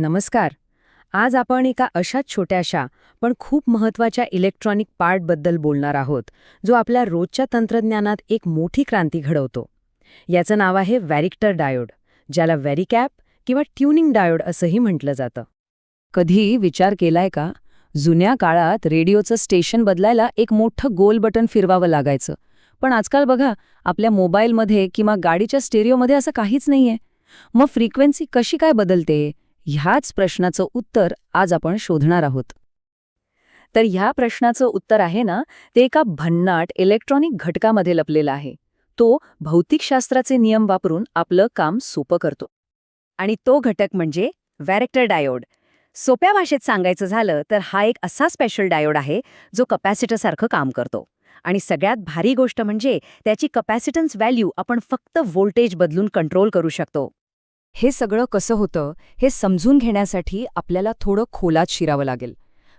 नमस्कार. आज आपण एका अशाच छोट्याशा पण खूप महत्त्वाच्या इलेक्ट्रॉनिक पार्टबद्दल बोलणार आहोत जो आपल्या रोजच्या तंत्रज्ञानात एक मोठी क्रांती घडवतो. याचं नाव आहे व्हॅरिक्टर डायोड ज्याला व्हॅरिकॅप किंवा ट्युनिंग डायोड असंही म्हटलं जातं. कधी विचार केलाय का? जुन्या काळात रेडिओचं स्टेशन बदलायला एक मोठं गोल बटन फिरवावं लागायचं. पण आजकाल बघा आपल्या मोबाईलमध्ये किंवा गाडीच्या स्टेरिओमध्ये असं काहीच नाहीये. मग फ्रिक्वेन्सी कशी काय बदलते? ह्याच प्रश्नाचं उत्तर आज आपण शोधणार आहोत. तर ह्या प्रश्नाचं उत्तर आहे ना ते एका भन्नाट इलेक्ट्रॉनिक घटकामध्ये लपलेलं आहे. तो भौतिकशास्त्राचे नियम वापरून आपलं काम सोपं करतो. आणि तो घटक म्हणजे व्हॅरेक्टर डायोड. सोप्या भाषेत सांगायचं झालं तर हा एक असा स्पेशल डायोड आहे जो कपॅसिटरसारखं काम करतो. आणि सगळ्यात भारी गोष्ट म्हणजे त्याची कपॅसिटन्स व्हॅल्यू आपण फक्त व्होल्टेज बदलून कंट्रोल करू शकतो. हे सगळं कसं होतं हे समजून घेण्यासाठी आपल्याला थोडं खोलात शिरावं लागेल.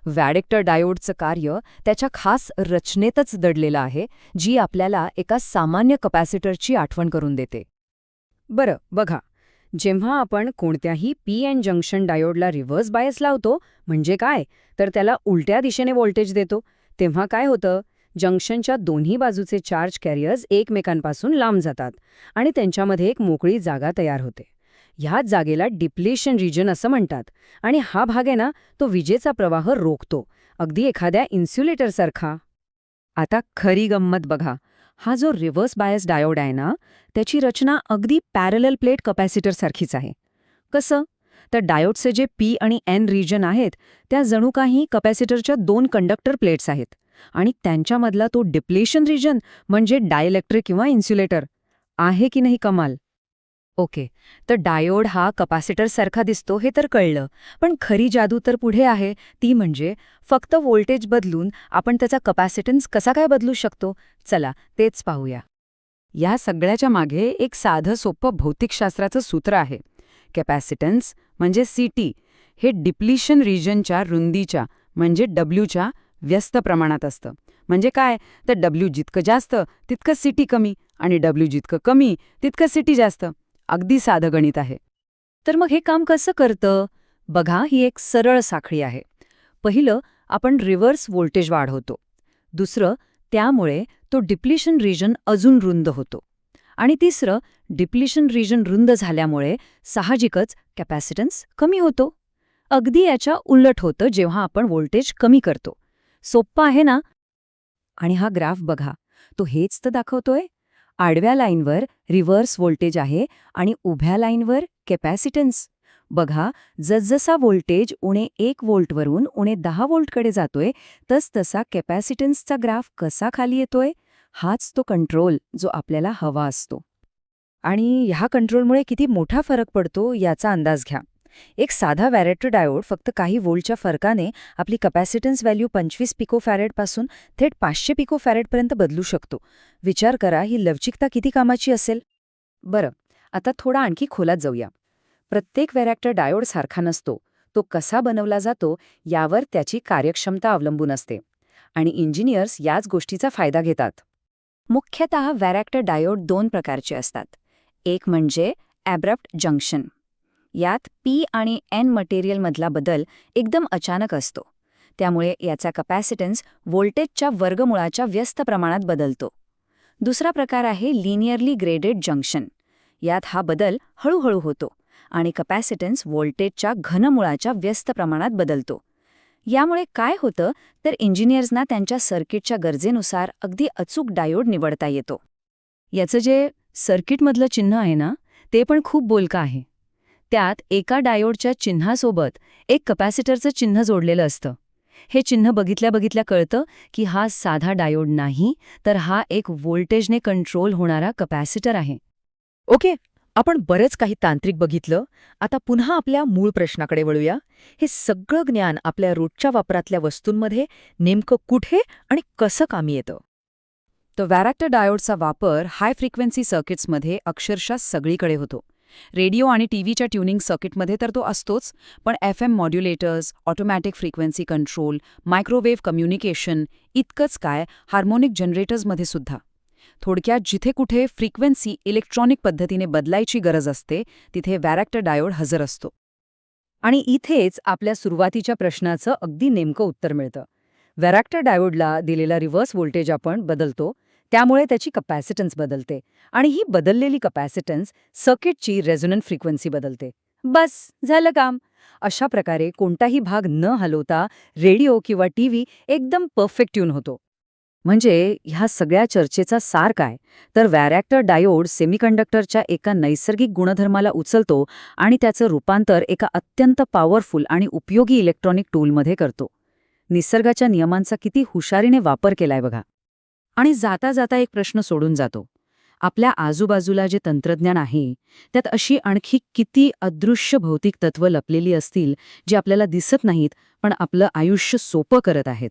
व्हॅडेक्टर डायोडचं कार्य त्याच्या खास रचनेतच दडलेलं आहे जी आपल्याला एका सामान्य कपॅसिटरची आठवण करून देते. बरं बघा. जेव्हा आपण कोणत्याही पी एन जंक्शन डायोडला रिव्हर्स बायस लावतो म्हणजे काय? तर त्याला उलट्या दिशेने व्होल्टेज देतो. तेव्हा काय होतं? जंक्शनच्या दोन्ही बाजूचे चार्ज कॅरियर्स एकमेकांपासून लांब जातात आणि त्यांच्यामध्ये एक मोकळी जागा तयार होते. ह्याच जागेला डिप्लेशन रिजन असं म्हणतात. आणि हा भाग आहे ना तो विजेचा प्रवाह रोखतो. अगदी एखाद्या इन्स्युलेटरसारखा आता खरी गंमत बघा. हा जो रिव्हर्स बायस डायोड आहे ना त्याची रचना अगदी पॅरल प्लेट कपॅसिटरसारखीच आहे. कसं? तर डायोडचे जे पी आणि एन रिजन आहेत त्या जणू काही कपॅसिटरच्या दोन कंडक्टर प्लेट्स आहेत. आणि त्यांच्यामधला तो डिप्लेशन रिजन म्हणजे डायलेक्ट्रिक किंवा इन्स्युलेटर आहे की नाही कमाल? ओके. तर डायोड हा कपॅसिटरसारखा दिसतो हे तर कळलं. पण खरी जादू तर पुढे आहे. ती म्हणजे फक्त व्होल्टेज बदलून आपण त्याचा कपॅसिटन्स कसा काय बदलू शकतो? चला तेच पाहूया. या सगळ्याच्या मागे एक साधं सोपं भौतिकशास्त्राचं सूत्र आहे. कॅपॅसिटन्स म्हणजे सी हे डिप्लिशन रिजनच्या रुंदीच्या म्हणजे डब्ल्यूच्या व्यस्त प्रमाणात असतं. म्हणजे काय? तर डब्ल्यू जितकं जास्त तितकं सिटी कमी आणि डब्ल्यू जितकं कमी तितकं सिटी जास्त. अगदी साधं गणित आहे. तर मग हे काम कसं करतं? बघा ही एक सरळ साखळी आहे. पहिलं आपण रिव्हर्स व्होल्टेज वाढवतो. दुसरं त्यामुळे तो डिप्लिशन रिजन अजून रुंद होतो. आणि तिसरं डिप्लिशन रिजन रुंद झाल्यामुळे साहजिकच कॅपॅसिटन्स कमी होतो. अगदी याच्या उलट होतं जेव्हा आपण व्होल्टेज कमी करतो. सोप्पा आहे ना? आणि हा ग्राफ बघा. तो हेच तर दाखवतोय. आडव्या लाईनवर रिव्हर्स व्होल्टेज आहे आणि उभ्या लाईनवर कॅपॅसिटन्स. बघा जसजसा व्होल्टेज उणे एक व्होल्टवरून उणे दहा व्होल्टकडे जातोय तसतसा कॅपॅसिटन्सचा ग्राफ कसा खाली येतोय? हाच तो कंट्रोल जो आपल्याला हवा असतो. आणि ह्या कंट्रोलमुळे किती मोठा फरक पडतो याचा अंदाज घ्या. एक साधा वॅरेटर डायोड फक्त काही वोल्टच्या फरकाने आपली कपॅसिटन्स व्हॅल्यू पंचवीस पिको फॅरेटपासून थेट पाचशे पिको फॅरेटपर्यंत बदलू शकतो. विचार करा ही लवचिकता किती कामाची असेल? बरं आता थोडा आणखी खोलात जाऊया. प्रत्येक व्हॅरेक्टर डायोड सारखा नसतो. तो कसा बनवला जातो यावर त्याची कार्यक्षमता अवलंबून असते. आणि इंजिनियर्स याच गोष्टीचा फायदा घेतात. मुख्यतः व्हॅरेक्टर डायोड दोन प्रकारचे असतात. एक म्हणजे ॲब्रप्ट जंक्शन यात पी आणि एन मटेरियलमधला बदल एकदम अचानक असतो. त्यामुळे याचा कपॅसिटन्स व्होल्टेजच्या वर्गमुळाच्या व्यस्त प्रमाणात बदलतो. दुसरा प्रकार आहे लिनियरली ग्रेडेड जंक्शन यात हा बदल हळूहळू होतो आणि कपॅसिटन्स व्होल्टेजच्या घनमुळाच्या व्यस्त प्रमाणात बदलतो. यामुळे काय होतं तर इंजिनियर्सना त्यांच्या सर्किटच्या गरजेनुसार अगदी अचूक डायोड निवडता येतो. याचं जे सर्किटमधलं चिन्ह आहे ना ते पण खूप बोलकं आहे. त्यात एका डायोडच्या चिन्हासोबत एक कपॅसिटरचं चिन्ह जोडलेलं असतं. हे चिन्ह बघितल्या बघितल्या कळतं की हा साधा डायोड नाही तर हा एक व्होल्टेजने कंट्रोल होणारा कपॅसिटर आहे. ओके आपण बरंच काही तांत्रिक बघितलं. आता पुन्हा आपल्या मूळ प्रश्नाकडे वळूया. हे सगळं ज्ञान आपल्या रोजच्या वापरातल्या वस्तूंमध्ये नेमकं कुठे आणि कसं कामी येतं? तो व्हॅरॅक्टर डायोडचा वापर हाय फ्रिक्वेन्सी सर्किट्समध्ये अक्षरशः सगळीकडे होतो. रेडिओ आणि टीव्हीच्या ट्युनिंग सर्किटमध्ये तर तो असतोच पण F M modulators automatic frequency control microwave communication इतकंच काय हार्मोनिक जनरेटर्समध्ये सुद्धा. थोडक्यात जिथे कुठे फ्रिक्वेन्सी इलेक्ट्रॉनिक पद्धतीने बदलायची गरज असते तिथे व्हॅरॅक्टर डायोड हजर असतो. आणि इथेच आपल्या सुरुवातीच्या प्रश्नाचं अगदी नेमकं उत्तर मिळतं. व्हॅरॅक्टर डायोडला दिलेला रिव्हर्स व्होल्टेज आपण बदलतो त्यामुळे त्याची कपॅसिटन्स बदलते. आणि ही बदललेली कपॅसिटन्स सर्किटची रेझोनंट फ्रिक्वेन्सी बदलते. बस झालं काम. अशा प्रकारे कोणताही भाग न हलवता रेडिओ किंवा टीव्ही एकदम परफेक्ट ट्यून होतो. म्हणजे ह्या सगळ्या चर्चेचा सार काय? तर व्हॅरॅक्टर डायोड सेमीकंडक्टरच्या एका नैसर्गिक गुणधर्माला उचलतो आणि त्याचं रूपांतर एका अत्यंत पॉवरफुल आणि उपयोगी इलेक्ट्रॉनिक टूलमध्ये करतो. निसर्गाच्या नियमांचा किती हुशारीने वापर केलाय बघा. आणि जाता जाता एक प्रश्न सोडून जातो. आपल्या आजूबाजूला जे तंत्रज्ञान आहे त्यात अशी आणखी किती अदृश्य भौतिक तत्व लपलेली असतील जी आपल्याला दिसत नाहीत पण आपलं आयुष्य सोपं करत आहेत.